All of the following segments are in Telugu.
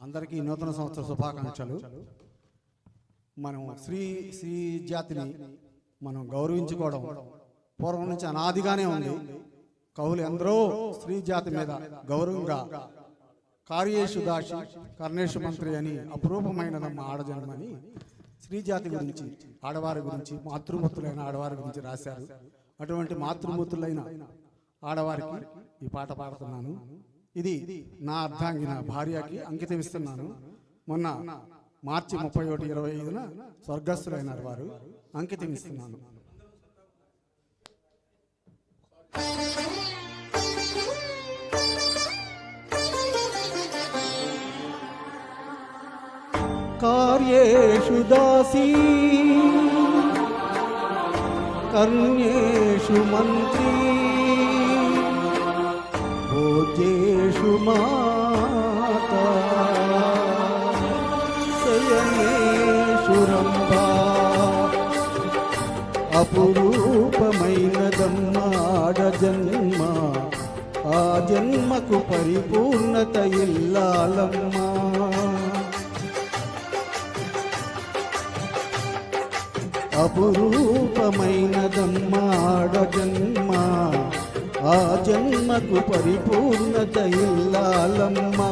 అందరికీ నూతన సంవత్సర శుభాకాంక్షలు. మనం స్త్రీ స్త్రీ జాతిని మనం గౌరవించుకోవడం పూర్వం నుంచి అనాదిగానే ఉంది. కవులు ఎందరో స్త్రీ జాతి మీద గౌరవంగా కార్యేషు దాషి కర్ణేషు మంత్రి అని అపురూపమైనదమ్మ ఆడజనమని స్త్రీ జాతి గురించి ఆడవారి గురించి మాతృమూర్తులైన ఆడవారి గురించి రాశారు. అటువంటి మాతృమూర్తులైన ఆడవారికి ఈ పాట పాడుతున్నాను. ఇది నా అర్ధాంగి నా భార్యకి అంకితం ఇస్తున్నాను. మొన్న మార్చి ముప్పై ఒకటి ఇరవై ఐదున స్వర్గస్థులైనారు వారు అంకితం ఇస్తున్నాను. కార్యేషు దాసీ కర్ణ్యేషు మంత్రీ. భోజేషు మాత. శయనేషు రంభా అపురూపమైనదమ్మాడ జన్మ. ఆ జన్మకు పరిపూర్ణత ఇల్లాలమ్మా అపురూపమైనదమ్మాడ జన్మ. ఆ జన్మకు పరిపూర్ణత ఇల్లాలమ్మా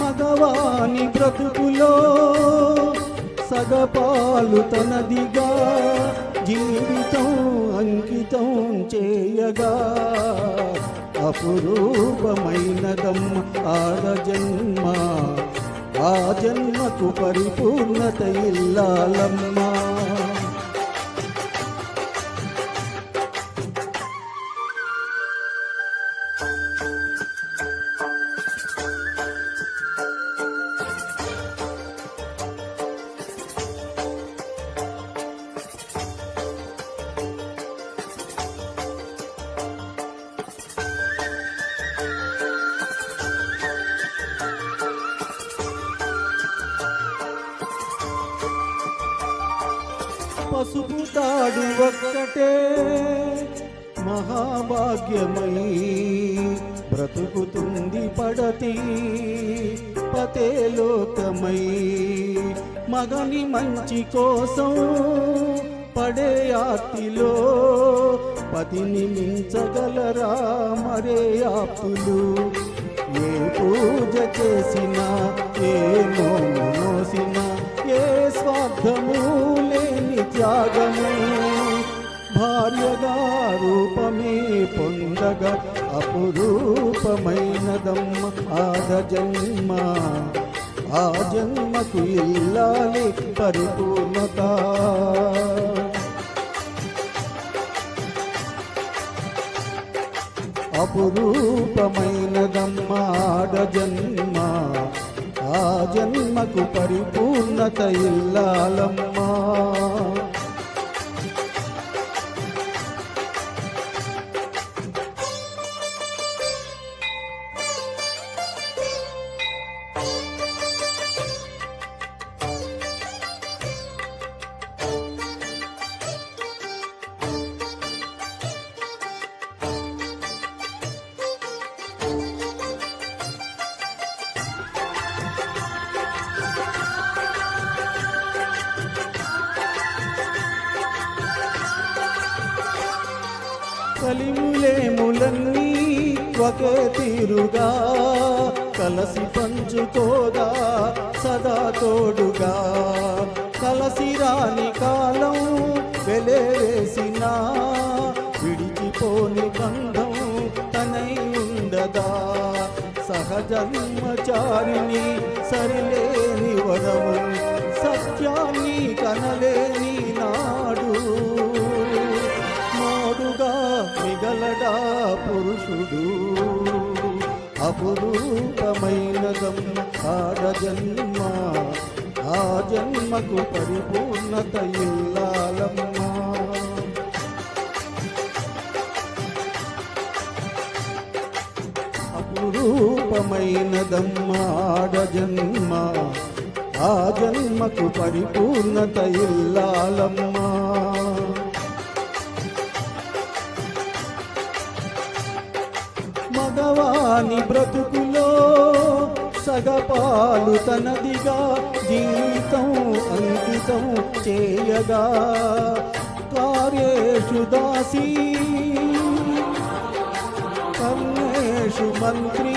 మగవాని బ్రతుకులో సగపాలు తనదిగా జీవితం అంకితం చేయగా అపురూపమైనదమ్మ ఆడ జన్మ ఆ జన్మకు పరిపూర్ణత ఇల్లాలమ్మా పసుపు తాడు ఒక్కటే. మహాభాగ్యమై బ్రతుకుతుంది పడతి. పతేలోకమై మగని మంచి కోసం పడే ఆతిలో పతిని మించగలరా మరే ఆపులు ఏ పూజ చేసినా ఏ మోసినా ఏ స్వార్థము త్యాగము. భార్యగా రూపమే పొందగ అపురూపమైనదమ్మ. ఆద జన్మ ఆ జన్మకు ఇల్లాలి పరిపూర్ణత. అపురూపమైనదమ్మ ఆడ జన్మ ఆ జన్మకు పరిపూర్ణత ఇల్లాలమ్మా. కలిములేములన్నీ ఒకే తీరుగా. కలసి పంచుకోగా సదా తోడుగా. కలసి రాని కాలం వెలేసినా విడిచిపోని బంధం తనై ఉండదా. సహజన్మచారిని సరిలేని వరము సత్యాన్ని కనలేని అపురూపమైనదమ్మ ఆడ జన్మ ఆ జన్మకు పరిపూర్ణత ఇల్లాలమ్మా అపురూపమైనదమ్మ ఆడ జన్మ ఆ జన్మకు పరిపూర్ణత ఇల్లాలమ్మా మగవాని బ్రతుకులో సగపాలు తనదిగా జీవితం అంకితం చేయగా కార్యేషు దాసీ కర్ణేషు మంత్రీ.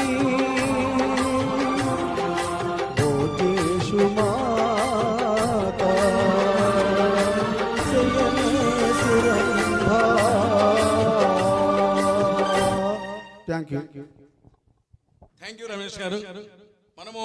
Thank you thank you Ramesh garu. మనము